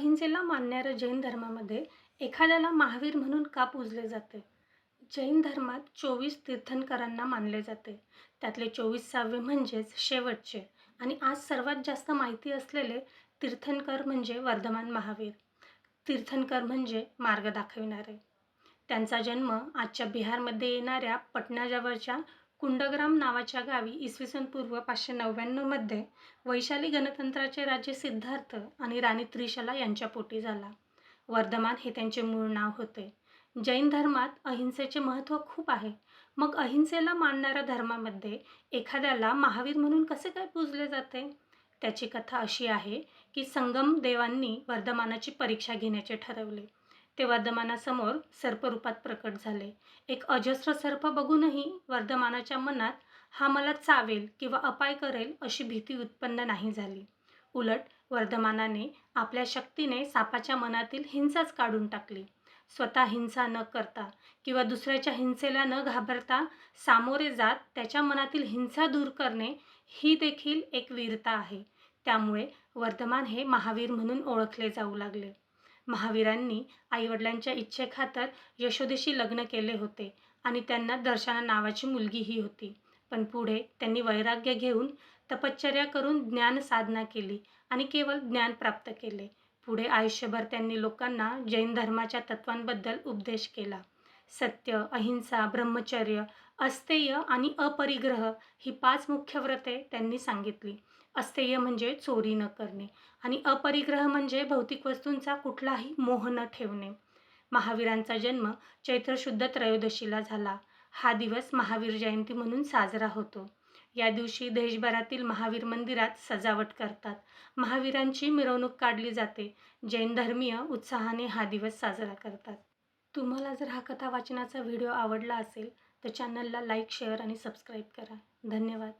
अहिंसेला मानणाऱ्या जैन धर्मामध्ये एखाद्याला महावीर म्हणून का पूजले जाते? जैन धर्मात चोवीस तीर्थंकरांना मानले जाते. त्यातले चोवीसावे म्हणजेच शेवटचे आणि आज सर्वात जास्त माहिती असलेले तीर्थंकर म्हणजे वर्धमान महावीर. तीर्थंकर म्हणजे मार्ग दाखविणारे. त्यांचा जन्म आजच्या बिहारमध्ये येणाऱ्या पटनाजवळच्या कुंडग्राम नावाच्या गावी इसवी सन पूर्व पाचशे नव्याण्णवमध्ये वैशाली गणतंत्राचे राजे सिद्धार्थ आणि राणी त्रिशला यांच्या पोटी झाला. वर्धमान हे त्यांचे मूळ नाव होते. जैन धर्मात अहिंसेचे महत्त्व खूप आहे. मग अहिंसेला मानणाऱ्या धर्मामध्ये एखाद्याला महावीर म्हणून कसे काय पूजले जाते? त्याची कथा अशी आहे की संगम देवांनी वर्धमानाची परीक्षा घेण्याचे ठरवले. ते वर्धमानासमोर सर्परूपात प्रकट झाले. एक अजस्र सर्प बघूनही वर्धमानाच्या मनात हा मला चावेल किंवा अपाय करेल अशी भीती उत्पन्न नाही झाली. उलट वर्धमानाने आपल्या शक्तीने सापाच्या मनातील हिंसाच काढून टाकली. स्वतः हिंसा न करता किंवा दुसऱ्याच्या हिंसेला न घाबरता सामोरे जात त्याच्या मनातील हिंसा दूर करणे ही देखील एक वीरता आहे. त्यामुळे वर्धमान हे महावीर म्हणून ओळखले जाऊ लागले. महावीरांनी आईवडिलांच्या इच्छेखातर यशोदेशी लग्न केले होते आणि त्यांना दर्शना नावाची मुलगीही होती. पण पुढे त्यांनी वैराग्य घेऊन तपश्चर्या करून ज्ञान साधना केली आणि केवळ ज्ञान प्राप्त केले. पुढे आयुष्यभर त्यांनी लोकांना जैन धर्माच्या तत्वांबद्दल उपदेश केला. सत्य अहिंसा ब्रह्मचर्य अस्तेय आणि अपरिग्रह ही पाच मुख्य व्रते त्यांनी सांगितली. अस्तेय म्हणजे चोरी न करणे आणि अपरिग्रह म्हणजे भौतिक वस्तूंचा कुठलाही मोह न ठेवणे. महावीरांचा जन्म चैत्र शुद्ध त्रयोदशीला झाला. हा दिवस महावीर जयंती म्हणून साजरा होतो. या दिवशी देशभरातील महावीर मंदिरात सजावट करतात. महावीरांची मिरवणूक काढली जाते. जैन धर्मीय उत्साहाने हा दिवस साजरा करतात. तुम्हाला जर हा कथा वाचनाचा व्हिडिओ आवडला असेल तर चॅनलला लाईक शेअर आणि सबस्क्राईब करा. धन्यवाद.